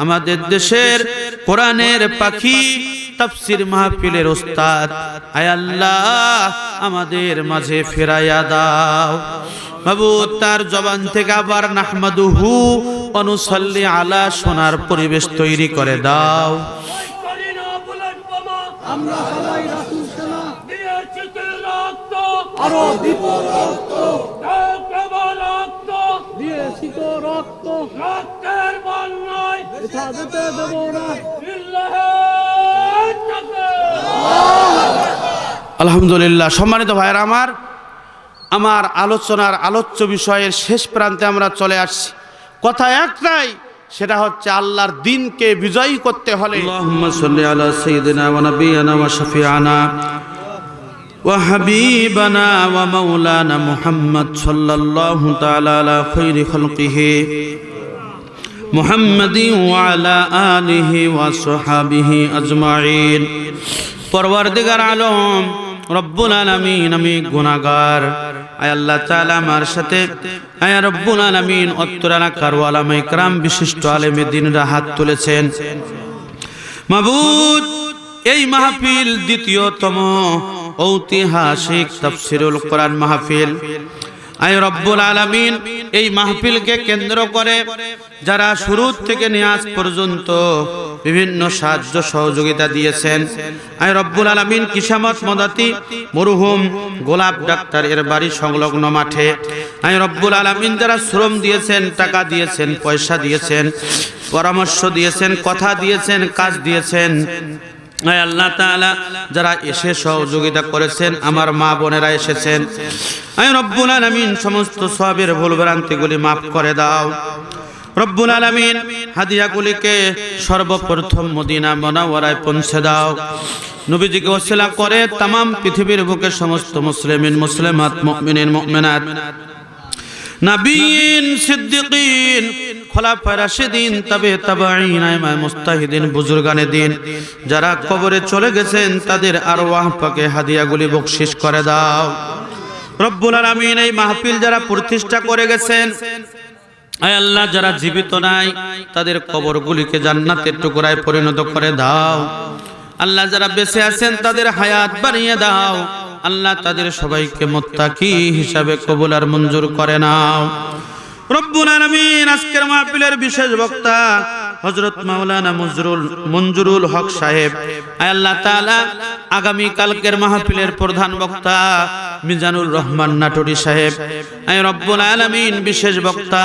আমাদের দেশের কোরআনের পাখি তাফসির মাহফিলের ওস্তাদ। আয় আল্লাহ আমাদের মাঝে ফেরাইয়া দাও। বাবু তার জবান থেকে আবার নাহমাদুহু অনুসল্লি আলা সোনার পরিবেশ তৈরি করে দাও। করি না বুলেট বোমা আমরা সবাই রাসুল সেনা। দিয়েছি রক্ত। আরও দিব রক্ত। রক্ত। দিয়েছি তো রক্ত। রক্তের বন্যায় আলহামদুলিল্লাহ, সম্মানিত ভাইয়ের আমার আমার আলোচনার আলোচ্য বিষয়ের শেষ প্রান্তে আমরা চলে আসছি। কথা একটাই, সেটা হচ্ছে আল্লাহর দিনকে বিজয়ী করতে হলে। ওয়া আলা আলিহি ওয়া সাহাবিহি আজমাইন। পরওয়ারদিগার আলম, রব্বুল আলামিন, আমি গুনাহগার। আয় আল্লাহ তাআলা আমার সাথে, আয় রব্বুল আলামিন অত্তরানা কারওয়ালা ইকরাম, বিশিষ্ট আলেমে দিনরা হাত তুলেছেন। মাবুদ, এই মাহফিল দ্বিতীয়তম ঐতিহাসিক তাফসিরুল কোরআন মাহফিল। আয় রব্বুল আলামিন, এই মাহফিলকে কেন্দ্র করে যারা শুরু থেকে নিয়াজ পর্যন্ত বিভিন্ন সাহায্য সহযোগিতা দিয়েছেন। আই রব্বুল আলামিন, কিসামত মদাতি, মরুহুম, গোলাপ ডাক্তার এর বাড়ি সংলগ্ন মাঠে। আই রব্বুল আলামিন, যারা শ্রম দিয়েছেন, টাকা দিয়েছেন, পয়সা দিয়েছেন, পরামর্শ দিয়েছেন, কথা দিয়েছেন, কাজ দিয়েছেন আল্লাহ যারা এসে সহযোগিতা করেছেন, আমার মা বোনেরা এসেছেন। রব্বুল আলামিন, সমস্ত সবের ভুল ভ্রান্তিগুলি মাফ করে দাও। রব্বুল আলামিন, হাদিয়াগুলিকে সর্বপ্রথম মদিনা মনাওয়ারায় পৌঁছে দাও। নবীজিকে ওসিলা করে তামাম পৃথিবীর বুকে সমস্ত মুসলিমিন, মুসলিমাত, মুমিনিন, মুমিনাত। নবীন সিদ্দিকিন খোলাফা রাশিদিন, তবে তাবাঈন আইমা মুস্তাহিদিন, বুজুর্গানে দিন। যারা কবরে চলে গেছেন, তাদের আরওয়াহ পাকে হাদিয়াগুলি বকশিশ করে দাও। রব্বুল আলামিন, এই মাহফিল যারা প্রতিষ্ঠা করে গেছেন, আয় আল্লাহ, যারা জীবিত নাই, তাদের কবরগুলিকে জান্নাতের টুকরায় পরিণত করে দাও। আল্লাহ যারা বেঁচে আছেন, তাদের হায়াত বাড়িয়ে দাও। আল্লাহ তাদের সবাইকে মোত্তাকি হিসাবে কবুল আর মঞ্জুর করে নাও। রব্বুল আজকের মাহফিলের বিশেষ বক্তা হযরত মাওলানা মঞ্জুরুল হক সাহেব। আয় মাহফিলের প্রধান বক্তা রহমান সাহেব। আয় রব্বুল বিশেষ বক্তা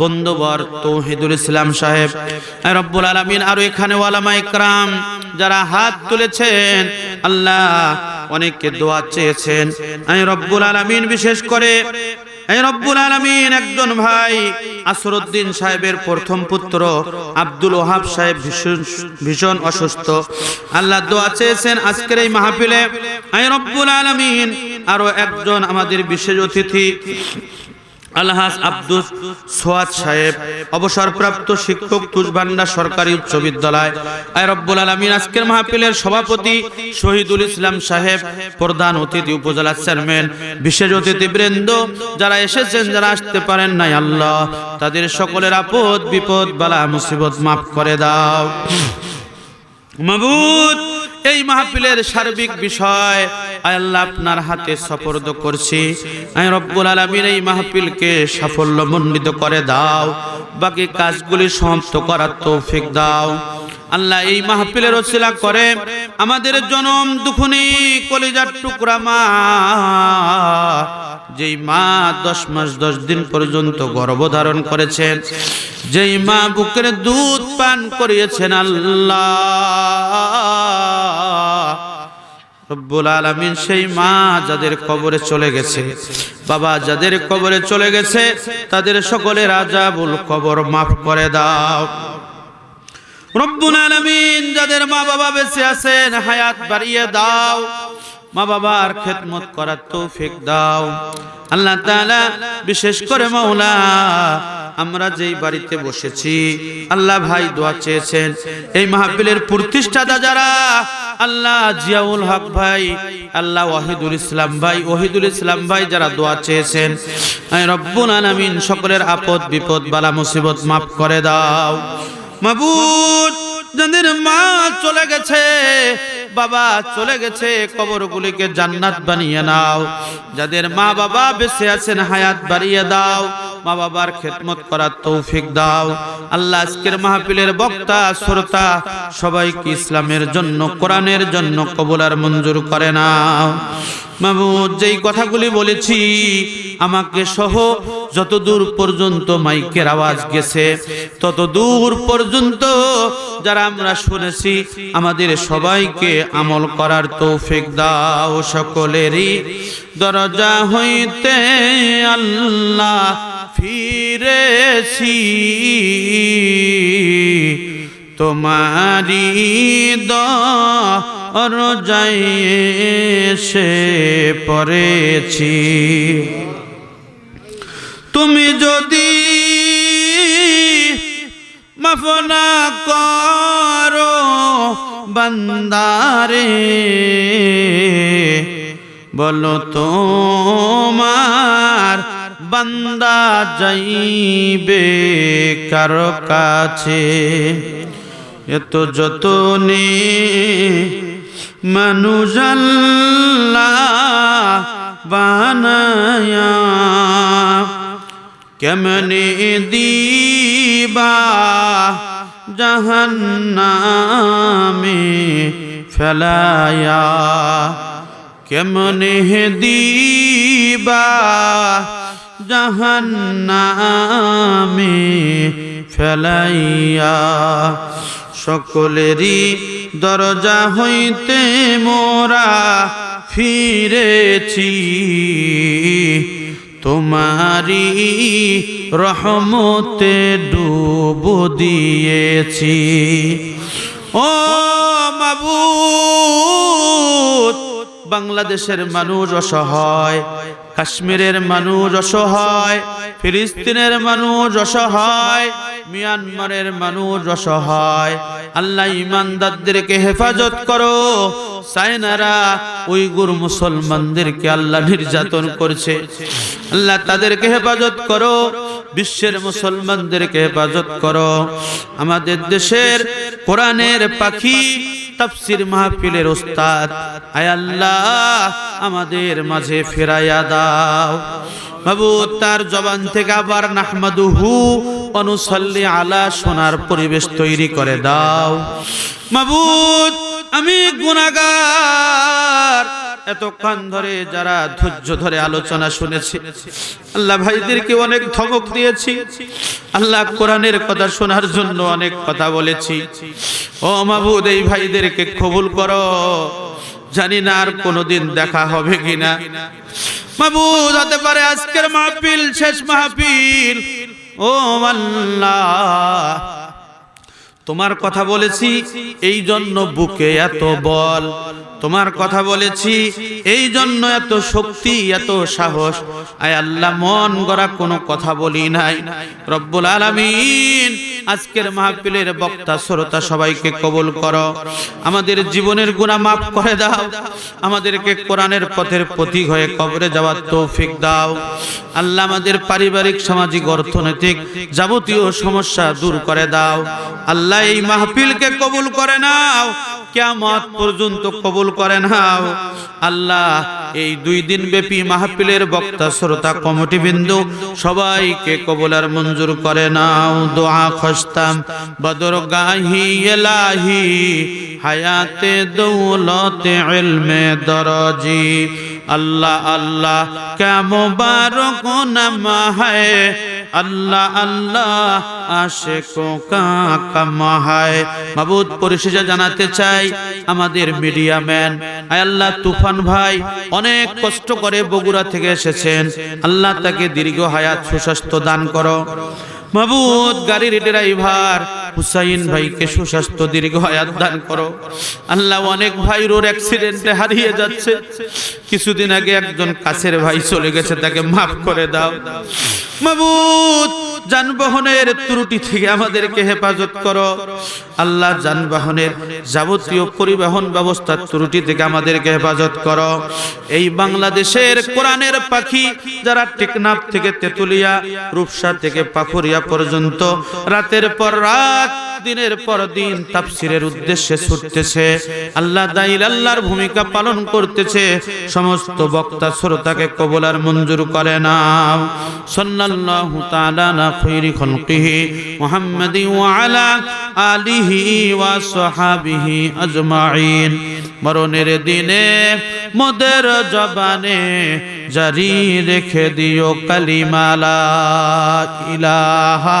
বন্ধুবর তৌহিদুল ইসলাম সাহেব। রব্বুল আলামিন, আর এখানে যারা হাত তুলেছেন, আল্লাহ অনেককে দোয়া চেয়েছেন। আমি রব্বুল আলমিন বিশেষ করে রব্বুল আলমিন একজন ভাই আসরউদ্দিন সাহেবের প্রথম পুত্র, আব্দুল ওহাব সাহেব ভীষণ ভীষণ অসুস্থ। আল্লাহ দোয়া চেয়েছেন আজকের এই মাহফিলে। আই রব্বুল আলমিন আরও একজন আমাদের বিশেষ অতিথি। আলহাজ আব্দুল সোয়াদ সাহেব, অবসরপ্রাপ্ত শিক্ষক তুজবান্ডা সরকারি উচ্চ বিদ্যালয়। আয় রব্বুল আলমিন, আজকের মাহফিলের সভাপতি শহীদুল ইসলাম সাহেব, প্রধান অতিথি উপজেলা চেয়ারম্যান, বিশেষ অতিথি বৃন্দ যারা এসেছেন, যারা আসতে পারেন নাই, আল্লাহ তাদের সকলের আপদ বিপদ বালা মুসিবত মাফ করে দাও। মাবুদ! এই মাহফিলের সার্বিক বিষয়। আল্লাহ আপনার হাতে সপর্দ করছি। রব্বুল আলামিন এই মাহফিলকে সাফল্য মণ্ডিত করে দাও। বাকি কাজগুলি সমাপ্ত করার তৌফিক দাও। আল্লাহ এই মাহফিলের ওসিলা করে। আমাদের জনম দুখুনি কলিজার টুকরা মা। যেই মা দশ মাস, দশ দিন পর্যন্ত গর্ভধারণ করেছেন, যেই মা বুকের দুধ পান করিয়েছেন আল্লাহ। আলামিন সেই মা যাদের কবরে চলে গেছে, বাবা যাদের কবরে চলে গেছে, তাদের সকলের আজাবুল কবর মাফ করে দাও। রব্বুল আলামিন যাদের মা বাবা বেঁচে আছেন, হায়াত বাড়িয়ে দাও। মা বাবার খেদমত করার তৌফিক দাও। আল্লাহ তাআলা বিশেষ করে মাওলা, আমরা যেই বাড়িতে বসেছি, আল্লাহ ভাই দোয়া চেয়েছেন, এই মাহফিলের প্রতিষ্ঠাতা যারা, আল্লাহ জিয়াউল হক ভাই, আল্লাহ ওয়াহিদুল ইসলাম ভাই ওহিদুল ইসলাম ভাই যারা দোয়া চেয়েছেন রব্বুল আলামিন সকলের আপদ বিপদ বালা মুসিবত মাফ করে দাও। মাবুদ, যাদের মা চলে গেছে বাবা চলে গেছে, কবরগুলিকে জান্নাত বানিয়ে নাও। যাদের মা বাবা বেঁচে আছেন, হায়াত বাড়িয়ে দাও। মা বাবার খেদমত করার তৌফিক দাও। আল্লাহ আজকের মাহফিলের বক্তা, শ্রোতা, সবাইকে ইসলামের জন্য, কোরআনের জন্য কবুল আর মঞ্জুর করে নাও। মাহবুদ যেই কথাগুলি বলেছি আমাকে সহ যত দূর পর্যন্ত মাইকের আওয়াজ গেছে তত দূর পর্যন্ত যারা আমরা শুনেছি, আমাদের সবাইকে আমল করার তৌফিক দাও সকলেরই। দরজা হইতে আল্লাহ ফিরেছি। তোমারি দরজায় এসে পড়েছি। তুমি যদি মাফ না করো, বান্দারে, বলো তোমার বান্দা যাইবে কারও কাছে? এত যতনে মানুষ বানায়া কেমনে দিবা জাহান্নামে ফেলায়া? কেমনে দিবা জাহান্নামে ফেলাইয়া? সকলেরই দরজা হইতে মোরা ফিরেছি। তোমারি রহমতে ডুব দিয়েছি। ও মাবুদ, বাংলাদেশের মানুষ অসহায়, কাশ্মীরের মানুষ অসহায়, ফিলিস্তিনের মানুষ অসহায়, মিয়ানমারের মানুষ অসহায় আল্লাহ ইমানদারদেরকে হেফাজত করো। সাইনারা উইগুর মুসলমানদেরকে আল্লাহ নির্যাতন করছে। আল্লাহ তাদেরকে হেফাজত করো। বিশ্বের মুসলমানদেরকে হেফাজত করো। আমাদের দেশের কোরআনের পাখি তাফসির মাহফিলের ওস্তাদ, আয় আল্লাহ, আমাদের মাঝে ফেরাইয়া দাও। বাবু তার জবান থেকে আবার নাহমাদুহু অনুসল্লি আলা সোনার পরিবেশ তৈরি করে দাও। মাবুদ, আমি গুনাহগার। এতক্ষণ ধরে যারা ধৈর্য ধরে আলোচনা শুনেছি, আল্লাহ ভাইদেরকে অনেক ধমক দিয়েছি। আল্লাহ কোরআনের কথা শোনার জন্য অনেক কথা বলেছি। ও মাবুদ, এই ভাইদেরকে কবুল করো। জানি না আর কোনোদিন দেখা হবে কিনা। মাবুদ, হতে পারে আজকের মাহফিল, শেষ মাহফিল। ও আল্লাহ তোমার কথা বলেছি এই জন্য বুকে এত বল। তোমার কথা বলেছি এই জন্য এত শক্তি, এত সাহস। আয় আল্লাহ, মন গড়া কোনো কথা বলি নাই। রব্বুল আলামিন, আজকের মাহফিলের বক্তা, শ্রোতা সবাইকে কবুল করো। আমাদের জীবনের গুনাহ মাফ করে দাও। আমাদেরকে কোরআনের পথের প্রতীক হয়ে কবরে যাওয়ার তৌফিক দাও। আল্লাহ আমাদের পারিবারিক, সামাজিক, অর্থনৈতিক যাবতীয় সমস্যা দূর করে দাও। আল্লাহ এই মাহফিলকে কবুল করে নাও। কিয়ামত পর্যন্ত কবুল করে নাও। আল্লাহ, এই দুই দিন ব্যাপী মাহফিলের বক্তা, শ্রোতা কমিটি বিন্দু সবাইকে কবুল আর মঞ্জুর করে নাও। দোয়া খস্তাম বদর গাহি এলাহি, হায়াতে দৌলতে ইলমে দরজি। আল্লাহ আল্লাহ কেমবারক নাম হয় আল্লাহ আল্লাহ, আশেকো কাকাম হায়। মাবুদ পরিশেষে জানাতে চাই, আমাদের মিডিয়া ম্যান আল্লাহ, তুফান ভাই, অনেক কষ্ট করে বগুড়া থেকে এসেছেন। আল্লাহ তাকে দীর্ঘ হায়াত সুস্বাস্থ্য দান করো। মাবুদ, গাড়ির ড্রাইভার হুসাইন ভাইকে সুস্বাস্থ্য দীর্ঘ হায়াত দান করো। আল্লাহ অনেক ভাই রোড অ্যাক্সিডেন্টে হারিয়ে যাচ্ছে। কিছুদিন আগে একজন কাছের ভাই চলে গেছে, তাকে মাফ করে দাও। মাবুদ যানবাহনের ত্রুটি থেকে আমাদেরকে হেফাজত করো। আল্লাহ যানবাহনের যাবতীয় পরিবহন ব্যবস্থার ত্রুটি থেকে আমাদেরকে হেফাজত করো। এই বাংলাদেশের কোরআনের পাখি যারা টেকনাফ থেকে তেতুলিয়া, রূপসা থেকে পাখুরিয়া পর্যন্ত রাতের পর রাত দিনের পর দিন তাফসিরের উদ্দেশ্যে ছুটতেছে। আল্লাহ দাইল আল্লাহর ভূমিকা পালন করতেছে। সমস্ত বক্তা শ্রোতাকে কবুল আর মঞ্জুর করে না সাল্লাল্লাহু তাআলা আলা খাইরি খালকিহি মুহাম্মাদি ওয়া আলা আলিহি ওয়া সাহাবিহি আজমাইন। মরণের দিনে মোদের জবানে জারি রেখে দিও কালিমালা ইলাহা